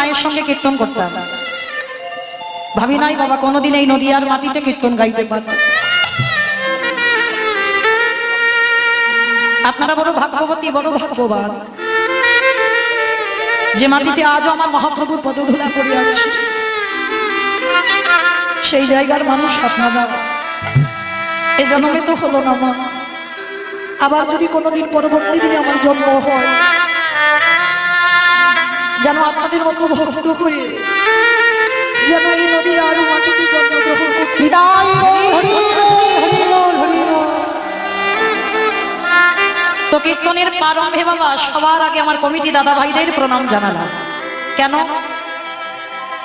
মায়ের সঙ্গে কীর্তন করতাম। ভাবি নাই বাবা, কোনোদিন এই নদীয়ার মাটিতে কীর্তন গাইতে পারব। আপনারা বড় ভাগ্যবতী, বড় ভাগ্যবান। যে মাটিতে আজও আমার মহাপ্রভুর পদধূলা পড়ে আছে। সেই জায়গার মানুষ আপনারা। এ জন্মে তো হলো না মা। আবার যদি কোনোদিন পরবর্তী দিনে আমার জন্ম হয় যেন আপনাদের মতো ভক্ত হয়ে যেন এই নদী আরও মাটিতে জন্মগ্রহণ করতে। তো কীর্তনের প্রারম্ভে বাবা সবার আগে আমার কমিটি দাদা ভাইদের প্রণাম জানালাম। কেন?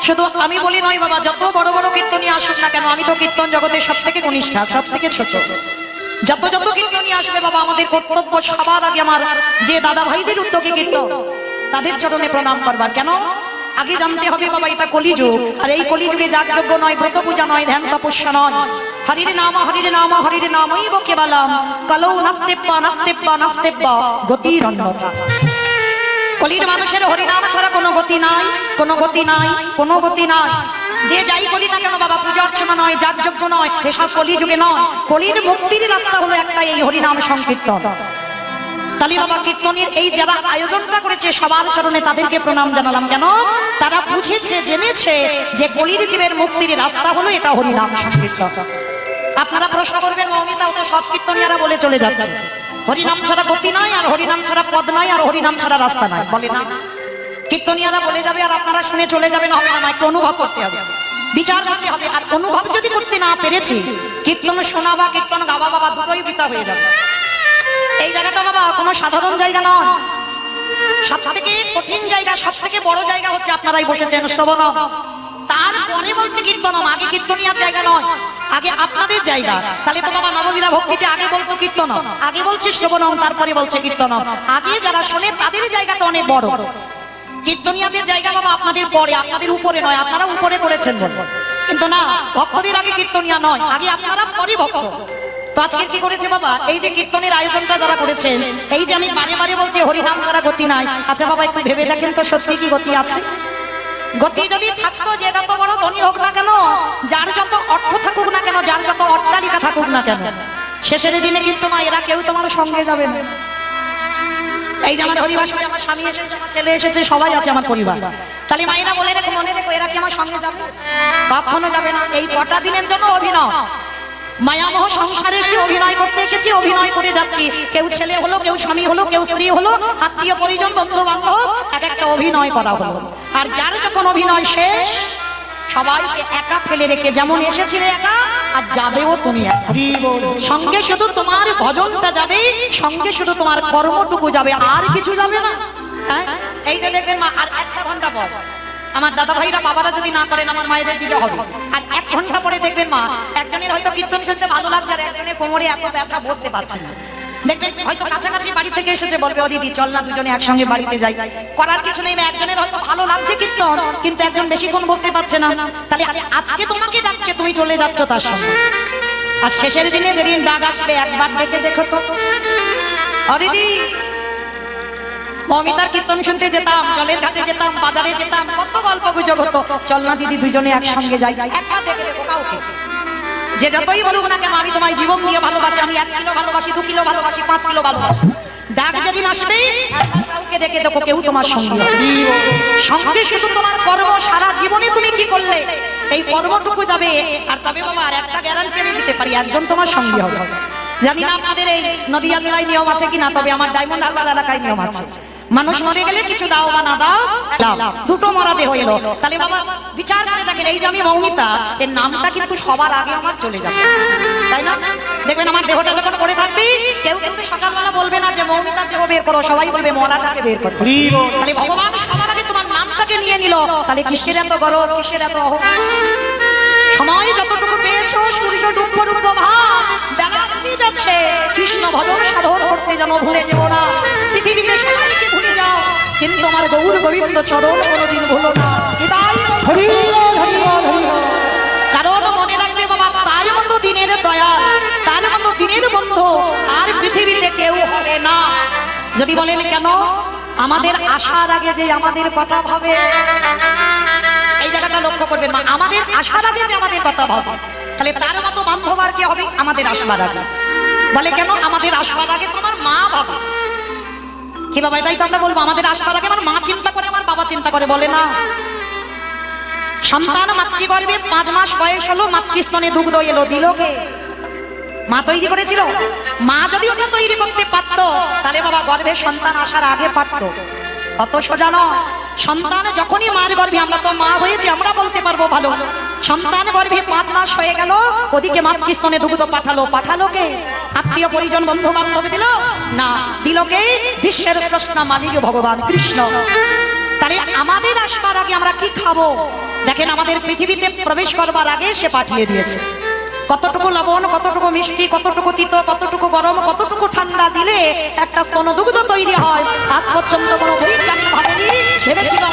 শুধু আমি বলি নয় বাবা যত বড় বড় কীর্তনী আসুক না কেন আমি তো কীর্তন জগতের সব থেকে কনিষ্ঠা সব থেকে ছোট। যত যত কীর্তনী আসবে বাবা আমাদের কর্তব্য সবার আগে আমার যে দাদা ভাইদের উদ্যোগে কীর্তন তাদের চরণে প্রণাম করবার। কেন? আগে জানতে হবে বাবা, এটা কলিযুগ। আর এই কলিযুগে যাগযজ্ঞ নয়, ব্রত পূজা নয়, ধ্যান তপস্যা নয়। হরির নাম হরির নাম, হরির নামই বকে বালাম। কলৌ নাস্তেব্বা নাস্তেব্বা নাস্তেব্বা গতির অন্যথা। কলির মানুষের হরিনাম ছাড়া কোনো গতি নাই, কোনো গতি নাই, কোনো গতি নাই। যে যাই বলি না কেন বাবা, পূজা অর্চনা নয় যাগযজ্ঞ নয়, এসব কলিযুগে নয়। কলির মুক্তির রাস্তা হলো একটা এই হরিনাম সংকীর্তন। তালি বাবা কীর্তনের এই যারা আয়োজনটা করেছে, সবার চরণে তাদেরকে প্রণাম জানালাম। কেন? তারা বুঝেছে, জেনেছে যে কলির জীবের মুক্তির রাস্তা হলো এটা হরিনাম সংকীর্তন। আপনারা প্রশ্ন করবেন, মৌমিতা তো সব কীর্তনিয়ারা বলে চলে যাচ্ছে। হরিনাম ছাড়া গতি নাই, আর হরিনাম ছাড়া পদ নাই, আর হরিনাম ছাড়া রাস্তা নাই। বলে না। কীর্তনিয়ারা বলে যাবে, আর আপনারা শুনে চলে যাবেন, হবে না একটু অনুভব করতে হবে। বিচার করতে হবে, আর অনুভব যদি করতে না পেরেছি, কীর্তন শোনা বা কীর্তন গাওয়া বাবা দুটোই বিতা হয়ে যাবে। এই জায়গাটা বাবা, কোনো সাধারণ জায়গা নয়। সব থেকে কঠিন জায়গা সব থেকে বড় জায়গা হচ্ছে আপনারাই বসেছেন, শ্রবণ। তারপরে বলছে কীর্তনম, আগে কীর্তনিয়ার জায়গা নয়, আগে আপনাদের জায়গা। তাহলে তো বাবা নববিধা ভক্তিতে আগে বলতো কীর্তন আগে বলছে শ্রবণম, তারপরে বলছে কীর্তনম। আগে যারা শোনে তাদের জায়গাটা অনেক বড়। কীর্তনিয়াদের জায়গা বাবা আপনাদের পরে, আপনাদের উপরে নয়, আপনারা উপরে পড়েছেন কিন্তু না, ভক্তদের আগে কীর্তনিয়া নয়, আগে আপনারা পরে ভক্ত তো আজকে কি করেছে বাবা? এই যে কীর্তনের আয়োজনটা যারা করেছেন, এই যে আমি বারে বারে বলছি, হরিনাম ছাড়া গতি নাই। আচ্ছা বাবা, একটু ভেবে দেখেন তো সত্যি কি গতি আছে? গতি যদি থাকতো, যে যত বড় ধনী হোক না কেন, যার যত অর্থ থাকুক না কেন, যার যত অট্টালিকা থাকুক না কেন, শেষের দিনে কিন্তু মা, এরা কেউ তোমার সঙ্গে যাবে না। এই যে আমার হরিবাসরে, আমার স্বামী এসেছে, আমার ছেলে এসেছে, সবাই আছে আমার পরিবার। তাহলে মায়েরা বলে রেখো, মনে রেখো, এরা কি আমার সঙ্গে যাবে? কখনো যাবে না। এই কটা দিনের জন্য অভিনয় মায়ামহ সংসারে এসে অভিনয় করতে এসেছি, অভিনয় করে যাচ্ছি। কেউ ছেলে হলো, কেউ স্বামী হলো, কেউ স্ত্রী হলো, আত্মীয় পরিজন বন্ধু বান্ধব এক একটা অভিনয় করা হলো। আর যার যখন অভিনয় শেষ, সবাইকে একা ফেলে রেখে যেমন এসেছিলে একা, আর যাবেও তুমি সঙ্গে শুধু তোমার ভজনটা যাবে, সঙ্গে শুধু তোমার কর্মটুকু যাবে, আর কিছু যাবে না। হ্যাঁ? এই যে দেখবেন আর একটা ঘণ্টা পর। আমার দাদা ভাইরা বাবারা যদি না করেন, আমার মায়েদের দিকে হবে। আর এক ঘণ্টা পরে দেখবেন মা, একজনের হয়তো কীর্তন শুনতে ভালো লাগছে আর একজনের কোমরে এত ব্যথা বসতে পারছে না। দেখবেন, হয়তো কাছাকাছি বাড়ি থেকে এসেছে, বলবে চল না দুজনে একসঙ্গে বাড়িতে যাই। করার একজনের হয়তো ভালো লাগছে কীর্তন, কিন্তু একজন বেশিক্ষণ বসতে পারছে না। তাহলে আজকে তুমি চলে যাচ্ছ তার সঙ্গে। আর শেষের দিনে যেদিন ডাক আসবে, একবার ডেকে দেখো তো। ও দিদি মমিতার কীর্তন শুনতে যেতাম, জলের ঘাটে যেতাম, বাজারে যেতাম, কত গল্প গুজব হতো। চল না দিদি, দুজনে একসঙ্গে যাই একবার দেখো কাউকে। যে যতই বলুক না কেন, আমি তোমায় জীবন দিয়ে ভালোবাসি, আমি এক কিলো ভালোবাসি, দু কিলো ভালোবাসি, পাঁচ কিলো ভালোবাসি। ডাক যেদিন আসবে কাউকে ডেকে দেখো, কেউ তোমার সঙ্গে। সঙ্গে শুধু তোমার কর্ম, সারা জীবনে তুমি কি করলে? এই কর্মটুকু যাবে, আর তবে বাবা আর একটা গ্যারান্টি আমি দিতে পারি, একজন তোমার সঙ্গী হবে। জানি না আপনাদের এই নদীয়া জেলায় নিয়ম আছে কিনা, তবে আমার ডায়মন্ড হারবার এলাকায় নিয়ম আছে। মানুষ মরে গেলে কিছু দাও বা না দাও। দুটো মরা দেহ এলো। তাহলে বাবা বিচার করে দেখেন এই যে আমি মৌমিতা এর নামটা কিন্তু সবার আগে আমার চলে যাবে। তাই না? দেখবেন আমার দেহটা যখন পড়ে থাকবে কেউ কিন্তু সকালবেলা বলবে না যে মৌমিতার দেহ বের করো। সবাই বলবে মরাটাকে বের করো। তাহলে ভগবান সবার আগে তোমার নামটাকে নিয়ে নিল। তাহলে কিসের এত গরব কিসের এত অহংকার? সময় যতটুকু পেয়েছ সূর্য ডুব্ব ডুব্ব ভাব বেলা যাচ্ছে। কৃষ্ণ ভজন সাধন করতে যেন ভুলে যেও না। পৃথিবীতে সবাইকে কিন্তু আমার গৌর গোবিন্দ চরণ কোনোদিন ভুলো না। কারণ মনে রাখবে বাবা তার মতো দিনের দয়া তার মতো দিনের বন্ধু আর পৃথিবীতে কেউ হবে না। যদি বলেন কেন? আমাদের আসার আগে যে আমাদের কথা ভাবে এই জায়গাটা লক্ষ্য করবেন মা আমাদের আসার আগে যে আমাদের কথা ভাবে তাহলে তার মতো বান্ধব আর কি হবে? আমাদের আসবার আগে। বলে কেন? আমাদের আসবার আগে তোমার মা বাবা কি বাবা এটাই তো আমরা বলব, আমাদের আসবার আগে আমার মা চিন্তা করে, আমার বাবা চিন্তা করে, বলে না। সন্তান মাতৃগর্ভে পাঁচ মাস বয়স হলো মাতৃস্তনে দুগ্ধ এলো দিল কে মা তৈরি করেছিল। মা যদি ওটা তৈরি করতে পারতো, তাহলে বাবা গর্ভে সন্তান আসার আগে পারত। অত সোজা নয়। সন্তান যখনই মার গর্ভে, আমরা তো মা হয়েছি, আমরা বলতে পারব ভালো। সন্তান গর্ভে পাঁচ মাস হয়ে গেল, ওদিকে মাতৃস্তনে দুগ্ধ পাঠালো। পাঠালো কে? আত্মীয় পরিজন বন্ধু বান্ধব দিল? না, দিল কে? বিশ্বের স্রষ্টা মালিক ভগবান কৃষ্ণ। তাহলে আমাদের আসবার আগে আমরা কি খাব? দেখেন আমাদের পৃথিবীতে প্রবেশ করবার আগে সে পাঠিয়ে দিয়েছে। কতটুকু লবণ, কতটুকু মিষ্টি, কতটুকু তিত, কতটুকু গরম, কতটুকু ঠান্ডা দিলে একটা স্তনদুগ্ধ তৈরি হয়। আজ পর্যন্ত কোনো বৈজ্ঞানিক ভাবেনি। ভেবেছিল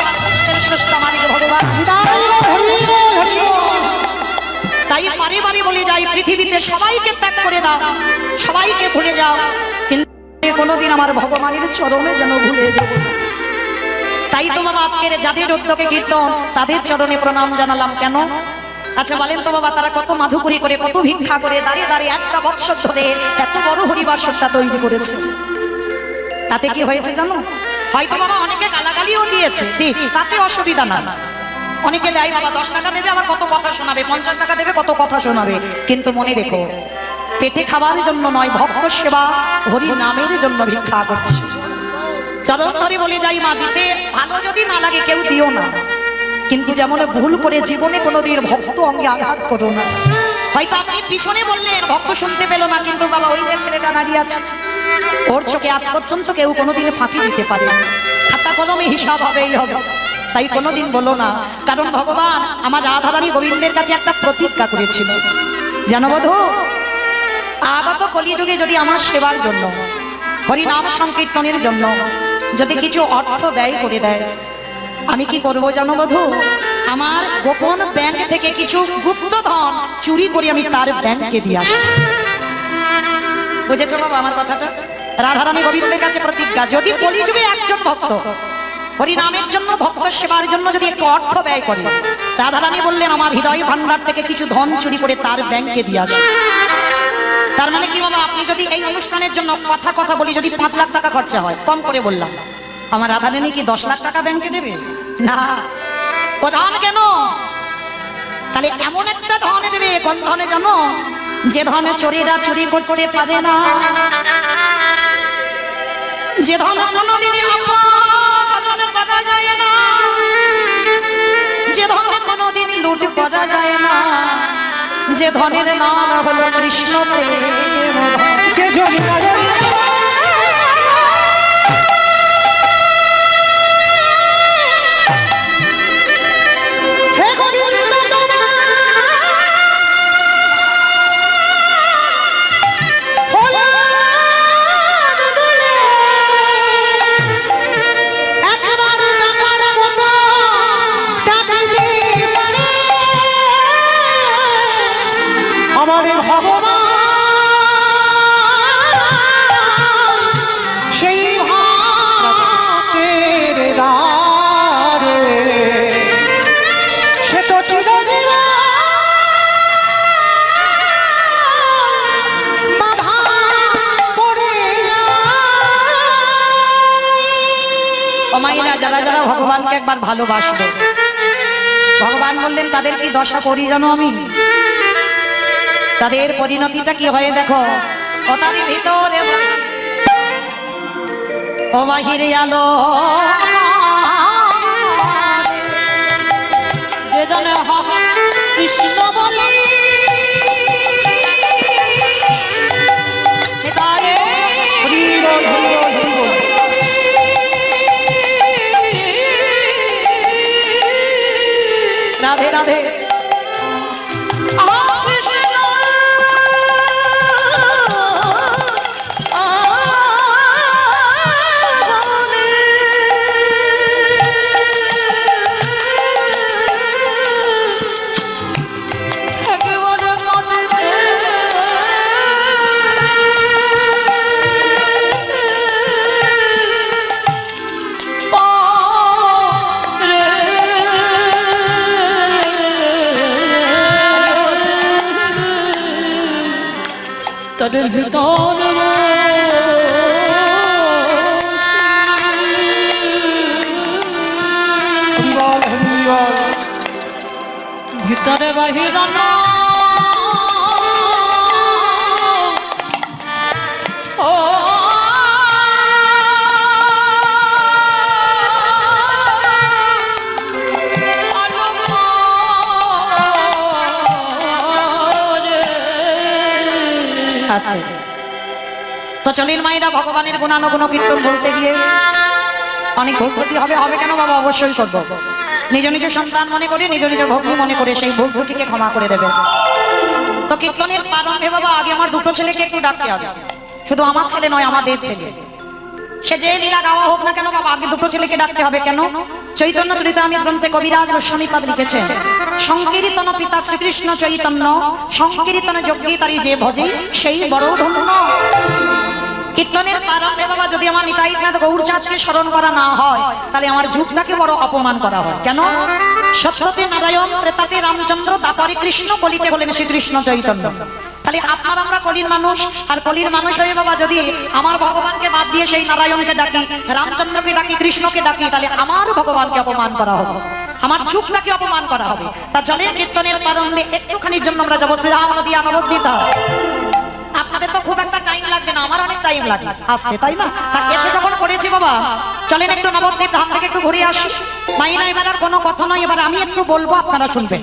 তাই বারে বারে বলে যাই, পৃথিবীতে সবাইকে ত্যাগ করে দাও, সবাইকে ভুলে যাও। কিন্তু কোনোদিন আমার ভগবানের চরণে যেন ভুলে যাব তাই তো বাবা আজকের যাদের উদ্যোগে কীর্তন, তাদের চরণে প্রণাম জানালাম। কেন? আচ্ছা বলেন তো বাবা, তারা কত মাধুকরি করে, কত ভিক্ষা করে, দাঁড়িয়ে দাঁড়িয়ে একটা বৎসর ধরে এত বড় হরিবাসরটা তৈরি করেছে। তাতে কি হয়েছে জানো? হয়তো বাবা অনেকে গালাগালিও দিয়েছে। তাতে অসুবিধা না। অনেকে দেয়, বাবা, দশ টাকা দেবে, আবার কত কথা শোনাবে, পঞ্চাশ টাকা দেবে, কত কথা শোনাবে। কিন্তু মনে রেখো, পেটে খাবার জন্য নয়, ভক্ত সেবা হরি নামের জন্য ভিক্ষা করছে। চরণ ধরে বলে যাই মা, দিতে ভালো যদি না লাগে, কেউ দিও না। কিন্তু যেমন ভুল করে জীবনে কোনোদিন ভক্ত অঙ্গে আঘাত করো না। হয়তো আপনি পিছনে বললেন, ভক্ত শুনতে পেল না, কিন্তু বাবা ওই যে ছেলেটা দাঁড়িয়ে আছে, ওর চোখে আজ পর্যন্ত কেউ কোনোদিন ফাঁকি দিতে পারে। খাতা কলমে হিসাব হবেই হবে। তাই কোনোদিন বলো না, কারণ ভগবান আমার রাধারানী গোবিন্দের কাছে একটা প্রতিজ্ঞা করেছিল। জানো বধূ আগত কলিযুগে যদি আমার সেবার জন্য, হরিনাম সংকীর্তনের জন্য যদি কিছু অর্থ ব্যয় করে দেয় আমি কি করব জানো বধু? আমার গোপন ব্যাংক থেকে কিছু গুপ্ত ধন চুরি করে আমি তার ব্যাংকে দিয়ে আসি বুঝেছ বাবা আমার কথাটা? রাধারানী গোবিন্দের কাছে প্রতিজ্ঞা, যদি কলিযুগে একজন ভক্ত, হরিনামের জন্য ভক্ত সেবার জন্য যদি একটু অর্থ ব্যয় করে, রাধারানী বললেন, আমার হৃদয় ভান্ডার থেকে কিছু ধন চুরি করে তার ব্যাংকে দিয়ে আসে তার মানে কি বাবা? আপনি যদি এই অনুষ্ঠানের জন্য কথা কথা বলি, যদি পাঁচ লাখ টাকা খরচা হয়, কম করে বললাম। আমার রাধারানী কি দশ লাখ টাকা ব্যাংকে দেবে? না। ও ধন কেন? তাহলে এমন একটা ধনে দেবে, কোন ধনে জানো? যে ধনে চোরেরা চুরি করতে পারে না। যে ধন কোনোদিনই না। যে ধনে কোনোদিন লুট করা যায় না। যে ধনের নাম হলো কৃষ্ণ প্রেম। যে ও যারা যারা ভগবানকে একবার ভালোবাসবে ভগবান বললেন, তাদের কি দশা করি জানো আমি তাদের পরিণতিটা কি হয়ে দেখো কথার ভিতরে। ও বাহিরে আলো যে হবে কৃষ্ণ তো চলিন মায়েরা, ভগবানের গুণানুগুণ কীর্তন বলতে গিয়ে। অনেক ত্রুটি হবে হবে কেন বাবা? অবশ্যই করব। নিজ নিজ সন্তান মনে করে, নিজ নিজ ভগ্নী মনে করে সেই ভুল ত্রুটিকে ক্ষমা করে দেবে। তো কীর্তনের প্রারম্ভে বাবা, আগে আমার দুটো ছেলেকে একটু ডাকতে হবে। শুধু আমার ছেলে নয় আমাদের ছেলে। সে যে লীলা গাওয়া হোক না কেন বাবা, আগে দুটো ছেলেকে ডাকতে হবে কেন? চৈতন্য চরিত আমি গ্রন্থে কবিরাজ গোস্বামীপাদ লিখেছেন, সংকীর্তন পিতা শ্রীকৃষ্ণ চৈতন্য, সংকীর্তন যজ্ঞী তারি যে ভজে, সেই বড় ধন্য। কীর্তনের বাবা যদি আমার নিতাই চাঁদ গৌরচাঁদকে স্মরণ করা না হয়, তাহলে আমার যুগটাকে বড় অপমান করা হয়। কেন? সত্যতে নারায়ণ, ত্রেতাতে রামচন্দ্র, তারপরে কৃষ্ণ কলিতে হলেন শ্রীকৃষ্ণ চৈতন্য। তাহলে আপনার আমরা কলির মানুষ, আর কলির মানুষ হয়ে বাবা যদি আমার ভগবানকে বাদ দিয়ে সেই নারায়ণকে ডাকি, রামচন্দ্রকে ডাকি, কৃষ্ণকে ডাকি, তাহলে আমার ভগবানকে অপমান করা হবে। আমার যুগটাকে অপমান করা হবে। তা চলে কীর্তনের প্রারম্ভে একটুখানির জন্য আমরা যাব শ্রীরাম নদী নবদ্বীপা আপনাদের তো খুব একটা টাইম লাগবে না, আমার অনেক টাইম লাগে। আসতে, তাই না? তা এসে যখন বাবা, চলেন একটু নবদ্বীপ ধাম থেকে একটু ঘুরে আসি। মাইনা, এবার আর কোনো কথা নয়, এবার আমি একটু বলব, আপনারা শুনবেন।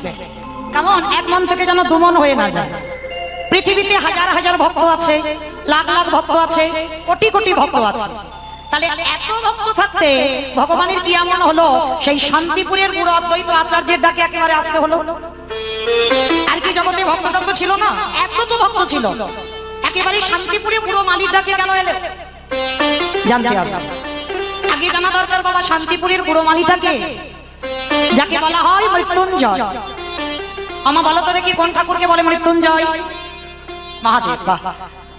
কেমন? এক মন থেকে যেন দুমন হয়ে না যায়। পৃথিবীতে হাজার হাজার ভক্ত আছে, লাখ লাখ ভক্ত আছে, কোটি কোটি ভক্ত আছে। তাহলে এত ভক্ত থাকতে ভগবানের কি এমন হলো? সেই শান্তিপুরের বুড়ো অদ্বৈত আচার্যের ডাকে একেবারে আসতে হলো। আর কি জগতে ভক্ত ছিল না, এত তো ভক্ত ছিল। একেবারে শান্তিপুরে পুরো মালিক ডাকে কেন এলে? জানতে হবে। আগে জানা দরকার বাবা, শান্তিপুরের পুরো মালিটাকে যাকে বলা হয় মৃত্যুঞ্জয়। আমা বলো তো দেখি কোন ঠাকুরকে বলে মৃত্যুঞ্জয়? মহাদেব, বাহ।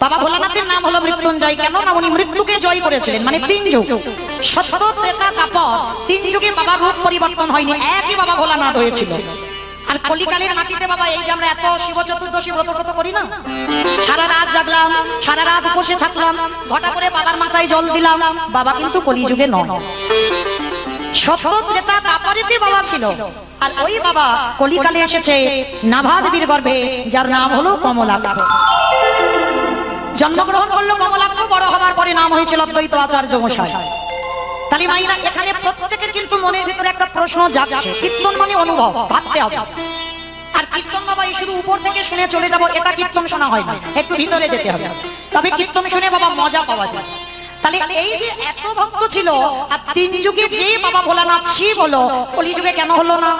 বাবা ভোলানাথের নাম হলো মৃত্যুঞ্জয় কেন? না, উনি মৃত্যুকে জয় করেছিলেন মানে তিন যুগ। সত্য, ত্রেতা, তাপর, তিন যুগে বাবার রূপ পরিবর্তন হয়নি, একই বাবা ভোলানাথ হয়েছিল। আর কলিকালের বাবা, এই যে আমরা এত শিব চতুর্দশী ব্রত ব্রত করি না? সারা রাত জাগলাম, সারা রাত বসে থাকলাম ঘটা করে বাবার মাথায় জল দিলাম, বাবা কিন্তু কলিযুগে নয় ছিল। আর ওই বাবা কলিকালে এসেছে গর্ভে, যার নাম হলো কমলাক্ষ। জন্মগ্রহণ করল কমলাক্ষ, বড় হবার পরে নাম হয়েছিল অদ্বৈত আচার্য মশাই। তাহলে মাইরা এখানে প্রত্যেকের কিন্তু মনের ভিতরে একটা প্রশ্ন যাচ্ছে কীর্তন মানে অনুভব, ভাবতে হবে। আর কীর্তন বাবা, এই শুধু উপর থেকে শুনে চলে যাব, এটা কীর্তন শোনা হয় না, একটু ভিতরে যেতে হবে। তবে কীর্তন শুনে বাবা মজা পাওয়া যায়। তাহলে এই যে এত ভক্ত ছিল, আর তিন যুগে যে বাবা ভোলানাথ শিব হলো কলি যুগে কেন হলো না?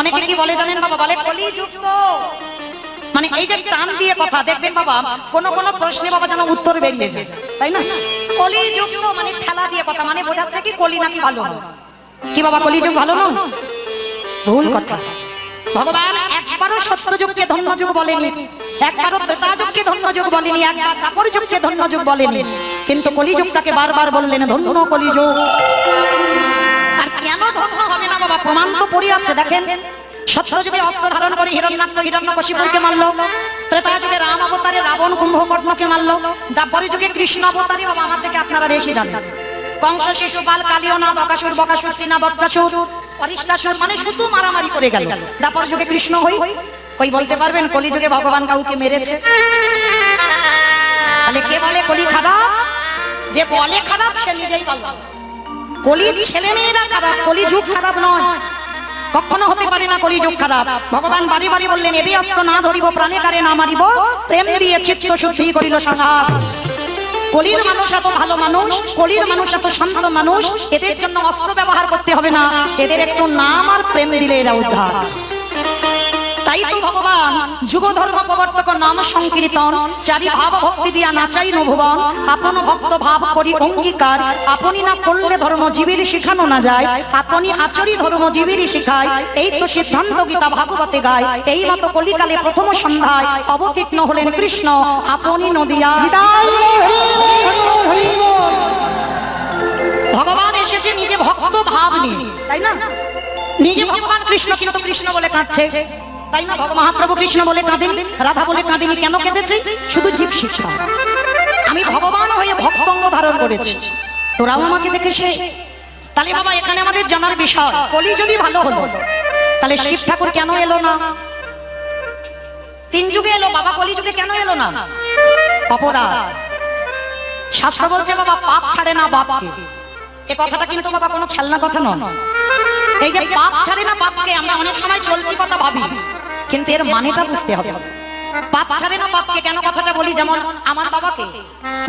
অনেকে কি বলে জানেন বাবা, বলে কলি যুগ তো। মানে এই যে টান দিয়ে কথা, দেখবেন বাবা, কোন কোন প্রশ্নে বাবা যেন উত্তর বেরিয়ে যায়, তাই না? কলি যুগ তো মানে ঠেলা দিয়ে কথা মানে বোঝাচ্ছে কি কলি নাকি ভালো কি বাবা কলি যুগ ভালো না ভুল কথা। ভগবান একবারও সত্য যুগকে ধন্য যুগ বলেনি, একবারও ত্রেতা যুগকে ধন্য যুগ বলেনি, একবার কাপড় যুগকে ধন্য যুগ বলেনি। কিন্তু কলি যুগটাকে বারবার বললেন, ধন্য কলি যুগ আর কেন ধন্য হবে না বাবা? প্রমাণ তো পড়ে আছে, দেখেন। সত্য যুগে অস্ত্র ধারণ করে হিরণ্যাক্ষ হিরণ্যকশিপুরকে মারলো। ত্রেতা যুগে রাম অবতারে রাবণ কুম্ভকর্ণকে মারলো। দাপরি যুগে কৃষ্ণ অবতারে আমার থেকে আপনারা বেশি জানেন। কংস শিশুপাল কালিয়নাথ অকাসুর, বকাসুর তৃণা বদ্রাসুর অরিষ্টাসুর মানে শুধু মারামারি করে গেল। দাপর যুগে কৃষ্ণ হই। কই বলতে পারবেন কলি যুগে ভগবান কাউকে মেরেছে? তাহলে কে বলে কলি খারাপ? যে বলে খারাপ, সে নিজেই ভালো। কলির ছেলে মেয়েরা খারাপ, কলি যুগ খারাপ নয়। কখনো হতে পারে না কলি যোগ খারাপ। ভগবান বাড়ি বাড়ি বললেন, এবি অস্ত্র না ধরিব, প্রাণে কারে না মারিব? প্রেম দিয়ে চিত্ত শুদ্ধি করিল সংহার কলির মানুষ এত ভালো মানুষ, কলির মানুষ এত শান্ত মানুষ, এদের জন্য অস্ত্র ব্যবহার করতে হবে না। এদের একটু নাম আর প্রেম দিলে এরা উদ্ধার। তাই তো ভগবান যুগ ধর্ম প্রবর্তক নাম সংকীর্তন চারি ভাব ভক্তি দিয়া নাচাই ভুবন আপন ভক্ত ভাব করি অঙ্গীকার আপনি না করলে ধর্ম জীবের শিখানো না যায় আপনি আচরি ধর্ম জীবের শিখায় এই তো সিদ্ধান্ত গীতা ভাগবতে গায় এই মতো কলিকালে প্রথম সন্ধ্যায় অবতীর্ণ হলেন কৃষ্ণ আপনি নদিয়া। ভগবান এসেছে নিজে ভক্ত ভাব নিয়ে। তাই না? নিজে ভগবান কৃষ্ণ কিন্তু কৃষ্ণ বলে কাঁদছে। তাই না ভগবান মহাপ্রভু কৃষ্ণ বলে কাঁদেনি, রাধা বলে কাঁদেনি, কেন কেঁদেছে? শুধু জীব শিক্ষা। আমি ভগবান হয়ে ভক্তঙ্গ ধারণ করেছি। তোরাও আমাকে দেখে সে তাহলে বাবা, এখানে আমাদের জানার বিষয়, কলি যদি ভালো হলো, তাহলে শিব ঠাকুর কেন এলো না? তিন যুগে এলো, বাবা কলি যুগে কেন এলো না? অপরাধ। শাস্ত্র বলছে বাবা, পাপ ছাড়ে না বাপকে। এ কথাটা কিন্তু বাবা কোনো খেলনা কথা নয়। এই যে পাপ ছাড়ে না বাপকে, আমরা অনেক সময় চলতি কথা ভাবি। কিন্তু এর মানেটা বুঝতে হবে। পাপ ছাড়ে না বাপকে কেন কথাটা বলি? যেমন আমার বাবাকে।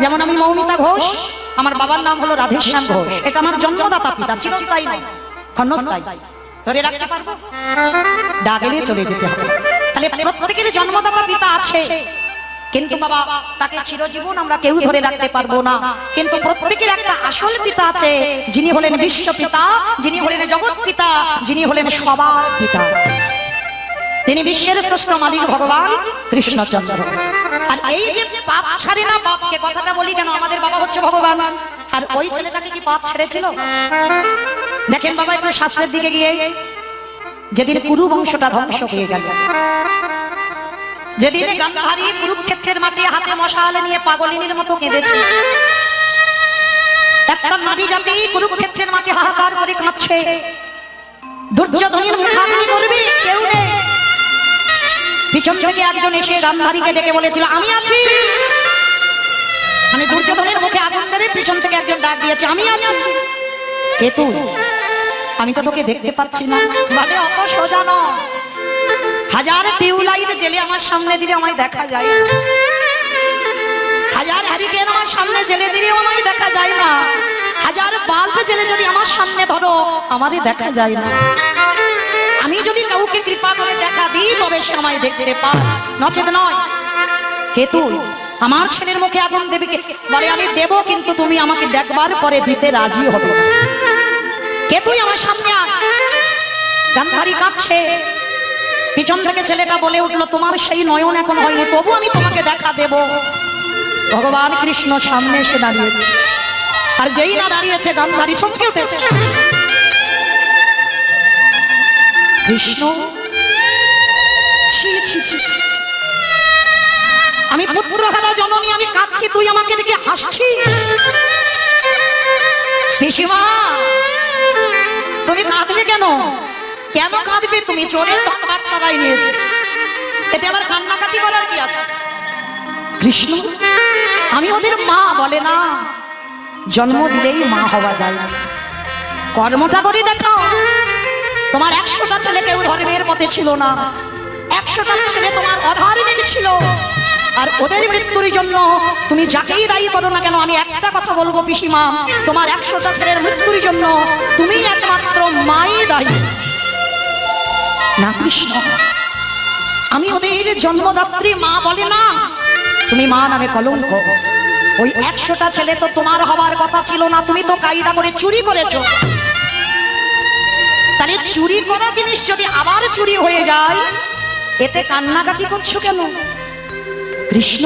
যেমন আমি মৌমিতা ঘোষ, আমার বাবার নাম হলো রাধেশ্যাম ঘোষ। এটা আমার জন্মদাতা পিতা, চিরস্থায়ী ক্ষণস্থায়ী। ধরে রাখতে পারব? ডাকলে চলে যেতে হবে। তাহলে প্রত্যেকের জন্মদাতা পিতা আছে। কিন্তু বাবা, তাকে চিরজীবন আমরা কেউ ধরে রাখতে পারব না। কিন্তু প্রত্যেকের একটা আসল পিতা আছে, যিনি হলেন বিশ্ব পিতা, যিনি হলেন জগৎ পিতা, যিনি হলেন সবার পিতা। তিনি বিশ্বের শ্রেষ্ঠ মালিক ভগবান কৃষ্ণচন্দ্র। আর এই যে পাপ ছাড়ে না বাপকে কথাটা বলি কেন? আমাদের বাবা হচ্ছে ভগবান। আর ওই ছেলেটাকে কি পাপ ছেড়েছিল? দেখেন বাবা, একটু শাস্ত্রের দিকে গিয়ে। যেদিন কুরু বংশটা ধ্বংস হয়ে গেল, যেদিন গান্ধারী কুরুক্ষেত্রের মাটি হাতে মশাল নিয়ে পাগলিনীর মতো কেঁদেছে, একটা নারী জাতি কুরুক্ষেত্রের মাটি হাহাকার করে কাঁদছে দুর্যোধনের মুখাগ্নি করবে, কেউ নেই। পিছন থেকে একজন এসে গান্ধারীকে ডেকে বলেছিল, আমি আছি। মানে দুর্যোধনের মুখে আগুন দেবে পিছন থেকে একজন ডাক দিয়েছে, আমি আছি। কে তুই? আমি তো তোকে দেখতে পাচ্ছি না। মানে অত সোজা নয় হাজার টিউলাইট জেলে আমার সামনে দিলে আমায় দেখা যায়। হাজার হ্যারিকেন আমার সামনে জেলে দিলে আমায় দেখা যায় না। হাজার বাল্ব জেলে যদি আমার সামনে ধরো আমারই দেখা যায় না। কাউকে কৃপা করে দেখা দিই, তবে সে আমায় দেখতে পায় নচেত নয়। কে তুই? আমার ছেলের মুখে আগুন দেবে বলে, আমি দেব, কিন্তু তুমি আমাকে দেখবার পরে দিতে রাজি হবে না। কে তুই আমার সামনে গান্ধারী কাঁদছে। পিছন থেকে ছেলেটা বলে উঠল, তোমার সেই নয়ন এখন হয়নি, তবু আমি তোমাকে দেখা দেব। ভগবান কৃষ্ণ সামনে এসে দাঁড়িয়েছে। আর যেই না দাঁড়িয়েছে, গান্ধারী চমকে উঠেছে। কৃষ্ণ। আমি পুত্রহারা জননী, আমি কাঁদছি, তুই আমাকে দেখে হাসছি পিসিমা, তুমি কাঁদবে কেন? কেন কাঁদবে তুমি? চোরের তকবার তারাই নিয়েছে। এতে আবার কান্নাকাটি করার কি আছে? কৃষ্ণ, আমি ওদের মা বলে না। জন্ম দিলেই মা হওয়া যায়। কর্মটা করে দেখাও। তোমার একশোটা ছেলে কেউ ধর্মের পথে ছিল না। একশোটা ছেলে তোমার অধার্মিক ছিল। আর ওদের মৃত্যুর জন্য তুমি যাকেই দায়ী করো না কেন, আমি একটা কথা বলব পিসিমা, তোমার একশোটা ছেলের মৃত্যুর জন্য তুমি একমাত্র মাই দায়ী। না কৃষ্ণ, আমি ওদের জন্মদাত্রী মা বলে না। তুমি মা নামে কলঙ্ক। ওই একশোটা ছেলে তো তোমার হবার কথা ছিল না, তুমি তো কায়দা করে চুরি করেছ। তাহলে চুরি করা জিনিস যদি আবার চুরি হয়ে যায়, এতে কান্নাকাটি করছ কেন? কৃষ্ণ,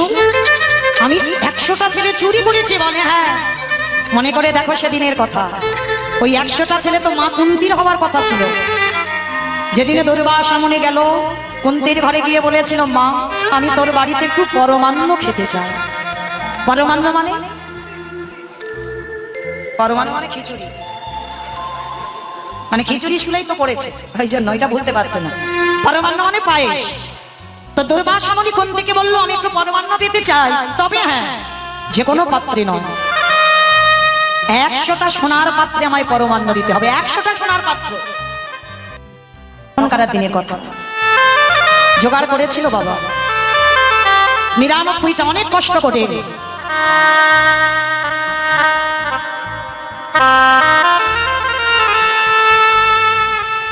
আমি একশোটা ছেলে চুরি করেছি বলে হ্যাঁ। মনে করে দেখো সেদিনের কথা। ওই একশোটা ছেলে তো মা কুন্তির হওয়ার কথা ছিল। যেদিনে দুর্বাসা মনে গেল, কুন্তির ঘরে গিয়ে বলেছিল, মা, আমি তোর বাড়িতে একটু পরমান্ন খেতে চাই। পরমান্ন মানে? পরমান্ন মানে খিচুড়ি। মানে খিচুড়ি স্কুলেই তো পড়েছে ওই জন্য এটা বলতে পারছে না। পরমান্ন মানে পায়েস। তো দুর্বাসা মনি কোন থেকে বলল, আমি একটু পরমান্ন পেতে চাই? তবে হ্যাঁ যে কোনো পাত্রে নয়। একশোটা সোনার পাত্রে আমায় পরমান্ন দিতে হবে। একশোটা সোনার পাত্র। এখনকার দিনের কথা জোগাড় করেছিল বাবা। নিরানব্বইটা অনেক কষ্ট করে।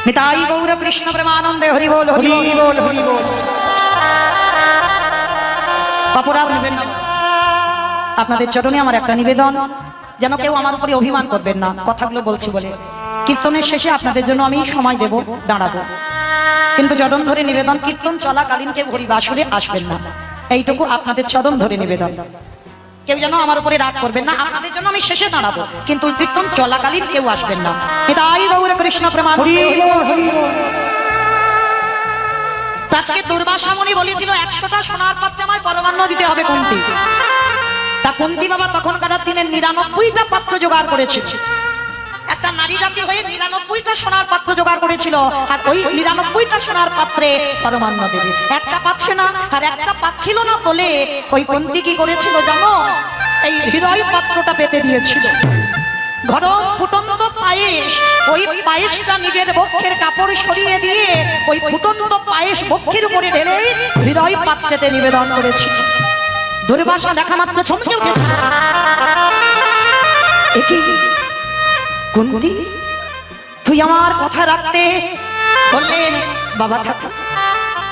নিতাই গৌর কৃষ্ণ প্রেমানন্দে হরি বল হরি বল হরি বল হরি অপরাধ নেবেন না আপনাদের চরণে আমার একটা নিবেদন যেন কেউ আমার উপরে অভিমান করবেন না কথাগুলো বলছি বলে। কীর্তনের শেষে আপনাদের জন্য আমি সময় দেব দাঁড়াবো। কিন্তু চরণ ধরে নিবেদন কীর্তন চলাকালীন কেউ হরিবাসরে আসবেন না। এইটুকু আপনাদের চরণ ধরে নিবেদন। কেউ যেন আমার উপরে রাগ করবেন না আপনাদের জন্য আমি শেষে দাঁড়াবো। কিন্তু কীর্তন চলাকালীন কেউ আসবেন না। এটা আই গৌর কৃষ্ণ প্রমাণ। তা আজকে দুর্বাসামনি বলেছিল একশোটা সোনার পাত্রে আমায় পরমান্ন দিতে হবে কুন্তি। তা কুন্তি বাবা তখনকার দিনে নিরানব্বইটা পাত্র জোগাড় করেছিল। একটা নারী জাতি হয়ে নিরানব্বইটা সোনার পাত্র জোগাড় করেছিল, আর ওই নিরানব্বইটা সোনার পাত্রে পরমান্ন দেবে। একটা পাচ্ছে না, আর একটা পাচ্ছিল না বলে ওই কুন্তি কি করেছিল জানো? এই হৃদয় পাত্রটা পেতে দিয়েছিল। গরম ফুটন্ত পায়েস, ওই পায়েসটা নিজের বক্ষের কাপড় সরিয়ে দিয়ে ওই ফুটন্ত পায়েস বক্ষের উপরে ঢেলে হৃদয় পাত্রেতে নিবেদন করেছিল। দুর্বাসা দেখা মাত্র চমকে উঠেছে কুন্তি তুই আমার কথা রাখতে বললেন, বাবা ঠাকুর,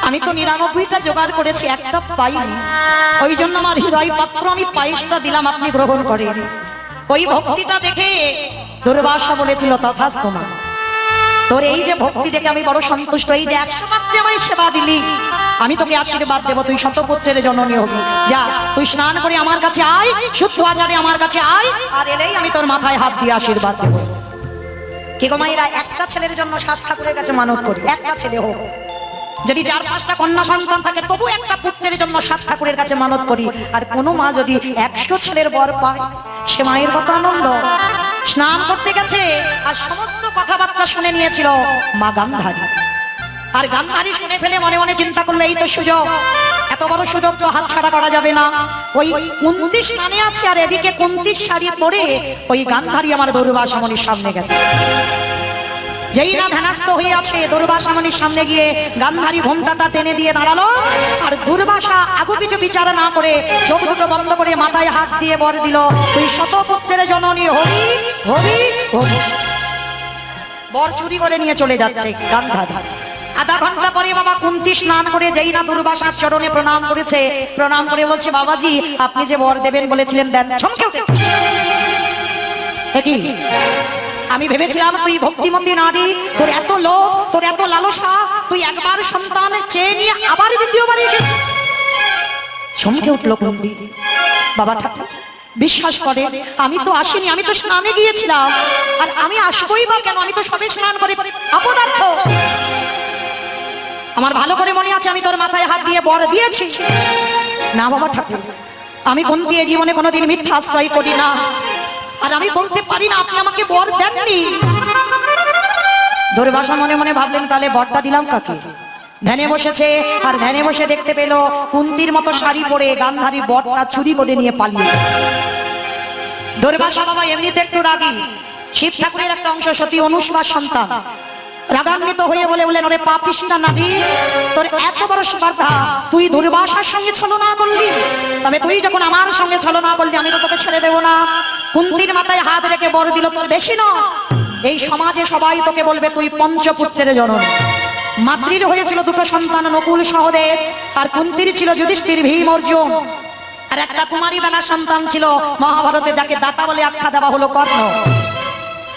আমি তো নিরানব্বইটা জোগাড় করেছি, একটা পাইনি। ওই জন্য আমার হৃদয় পাত্র আমি পায়েসটা দিলাম, আপনি গ্রহণ করেন। ওই ভক্তিটা দেখে দুর্বাসা বলেছিল তথাস তোমার তোর এই যে ভক্তি দেখে আমি বড় সন্তুষ্ট, এই যে একশো পাত্রে আমায় সেবা দিলি, আমি তোকে আশীর্বাদ দেবো, তুই শতপুত্রের জননী হবি। যা, তুই স্নান করে আমার কাছে আয়, শুদ্ধ আচারে আমার কাছে আয়, আর এলেই আমি তোর মাথায় হাত দিয়ে আশীর্বাদ দেবো। কে গো একটা ছেলের জন্য সাত ঠাকুরের কাছে মানত করি, একটা ছেলে হোক। যদি চার পাঁচটা কন্যা সন্তান থাকে, তবু একটা পুত্রের জন্য সাত ঠাকুরের কাছে মানত করি। আর কোনো মা যদি একশো ছেলের বর পায়, সে মায়ের কত আনন্দ। স্নান করতে গেছে, আর সমস্ত কথাবার্তা শুনে নিয়েছিল মা গান্ধারী। আর গান গান্ধারী শুনে ফেলে মনে মনে চিন্তা করলে, এই তো সুযোগ। এত বড় সুযোগ তো হাত ছাড়া করা যাবে না। ওই কুন্তি স্নানে আছে আর এদিকে কুন্তির শাড়ি পরে ওই গান্ধারী আমার দৌর্বাসমনির সামনে গেছে। যেই না ধ্যানাস্ত আছে দুর্বাসামনির সামনে গিয়ে গান্ধারী ঘোমটাটা টেনে দিয়ে দাঁড়াল আর দুর্বাসা আগু পিছু বিচার না করে চোখ দুটো বন্ধ করে মাথায় হাত দিয়ে বর দিল, তুই শতপুত্রের জননী, হরি হরি হরি। বর চুরি করে নিয়ে চলে যাচ্ছে গান্ধারী। আধা ঘণ্টা পরে বাবা কুন্তি স্নান করে যেই না দুর্বাসার চরণে প্রণাম করেছে, প্রণাম করে বলছে, বাবাজি, আপনি যে বর দেবেন বলেছিলেন, দেন, চমকে কি? আমি ভেবেছিলাম তুই ভক্তিমতী নারী, তোর এত লোভ, তোর এত লালসা, তুই একবার সন্তান চেয়ে নিয়ে আবার দ্বিতীয়বার এসেছিস। চমকে উঠল কুন্দি বাবা ঠাকুর বিশ্বাস করে, আমি তো আসিনি, আমি তো স্নানে গিয়েছিলাম। আর আমি আসবোই বা কেন? আমি তো সবে স্নান করে, অপদার্থ। আমার ভালো করে মনে আছে, আমি তোর মাথায় হাত দিয়ে বর দিয়েছি। না বাবা ঠাকুর, আমি কুন্তি এ জীবনে কোনোদিন মিথ্যা আশ্রয় করি না। আর আমি বলতে পারি না, আপনি আমাকে বর দেননি। দুর্বাসা মনে মনে ভাবলেন, তাহলে বরটা দিলাম কাকে? ধ্যানে বসেছে, আর ধ্যানে বসে দেখতে পেল, কুন্তির মতো শাড়ি পরে গান্ধারী বরটা চুরি করে নিয়ে পালিয়ে। দুর্বাসা বাবা, এমনিতে একটু রাগী। শিব ঠাকুরের একটা অংশ সতী অনুষ্মার সন্তান। রাগান্বিত হয়ে বলে বলেন ওরে পাপিষ্টা নারী তোর এত বড় স্পর্ধা, তুই দুর্বাসার সঙ্গে ছলনা করলি। তবে তুই যখন আমার সঙ্গে ছলনা করলি, আমি তো তোকে ছেড়ে দেবো না। কুন্তির মাথায় হাত রেখে বড় দিল, তোর বেশি না। এই সমাজে সবাই তোকে বলবে, তুই পঞ্চপুত্রের জনন। মাতৃর হয়েছিল দুটো সন্তান, নকুল সহদেব আর কুন্তির ছিল যুধিষ্ঠির ভীম অর্জুন। আর একটা কুমারী বেলা সন্তান ছিল মহাভারতে, যাকে দাতা বলে আখ্যা দেওয়া হলো কর্ণ।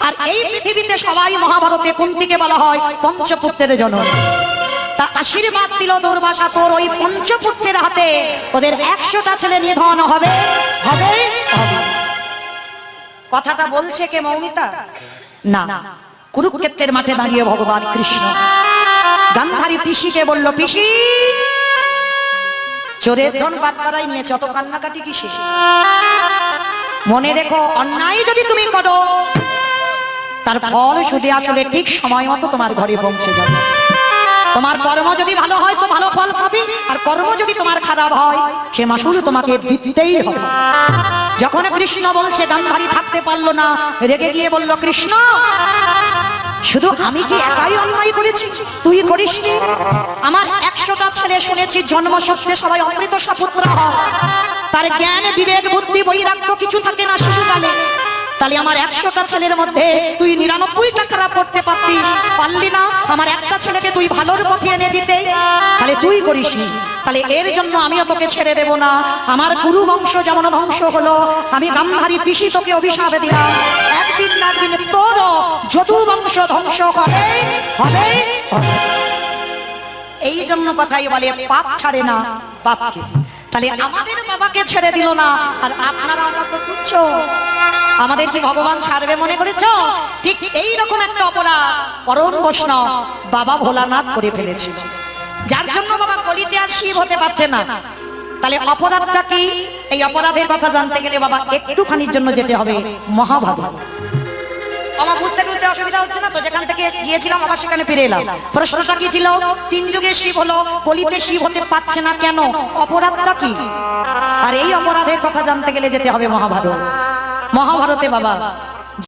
আর এই পৃথিবীতে সবাই মহাভারতে কুন্তিকে বলা হয়? পঞ্চপুত্রের জনক আশীর্বাদ দিল দুর্বাসা তোর ওই পঞ্চপুত্রের হাতে। ওদের একশোটা ছেলে নিধন হবে। হবে। কথাটা বলছে কে মৌমিতা? না। কুরুক্ষেত্রের মাঠে দাঁড়িয়ে ভগবান কৃষ্ণ। গান্ধারী পিসিকে বলল, পিসি, চোরের ধন বাদ পাড়াই নিয়েছে, অত কান্নাকাটি কিসে মনে রেখো, অন্যায় যদি তুমি করো তার ফল শুধু আসলে ঠিক সময় মতো তোমার ঘরে পৌঁছে যাবে। তোমার কর্ম যদি ভালো হয় তো ভালো ফল পাবে আর কর্ম যদি তোমার খারাপ হয় সে মাসুল তোমাকে দিতেই হবে। যখন কৃষ্ণ বলছে গান্ধারী থাকতে পারল না রেগে গিয়ে বলল কৃষ্ণ শুধু আমি কি একাই অন্যায় করেছি? তুই করিসনি আমার একশোটা ছেলে শুনেছি জন্মসূত্রে সবাই অমৃত সাপুত্র হয়। তার জ্ঞান বিবেক বুদ্ধি বৈরাগ্য কিছু থাকে না শিশুকালে। তাহলে আমার একশোটা ছেলের মধ্যে তুই নিরানব্বইটা খারাপ করতে পারতিস পারলি না? আমার একটা ছেলেকে তুই ভালোর পথে এনে দিতে। তাহলে তুই করিসনি। তাহলে এর জন্য আমিও তোকে ছেড়ে দেব না। আমার গুরু বংশ যেমন ধ্বংস হলো, আমি গান্ধারী পিসি তোকে অভিশাপে দিলাম। একদিন না একদিন তোর যদু বংশ ধ্বংস হবে। হবে। এই জন্য কথাই বলে, পাপ ছাড়ে না বাপকে। তাহলে আমাদের বাবাকে ছেড়ে দিল না, আর আপনারা আমরা তো তুচ্ছ। আমাদের কি ভগবান ছাড়বে মনে করেছ? ঠিক এই রকম একটা অপরাধ পরম বৈষ্ণব বাবা ভোলানাথ করে ফেলেছিল। যার জন্য বাবা কলিতে আর শিব হতে পারছে না। তাহলে অপরাধটা কি? এই অপরাধের কথা জানতে গেলে বাবা একটুখানির জন্য যেতে হবে মহাভারত আমার বুঝতে বুঝতে অসুবিধা হচ্ছে না তো যেখান থেকে গিয়েছিলাম আবার সেখানে ফিরে এলাম। প্রশ্নটা কি ছিল? তিন যুগে শিব হলো কলিতে শিব হতে পারছে না কেন? অপরাধটা কি? আর এই অপরাধের কথা জানতে গেলে যেতে হবে মহাভারত। মহাভারতে বাবা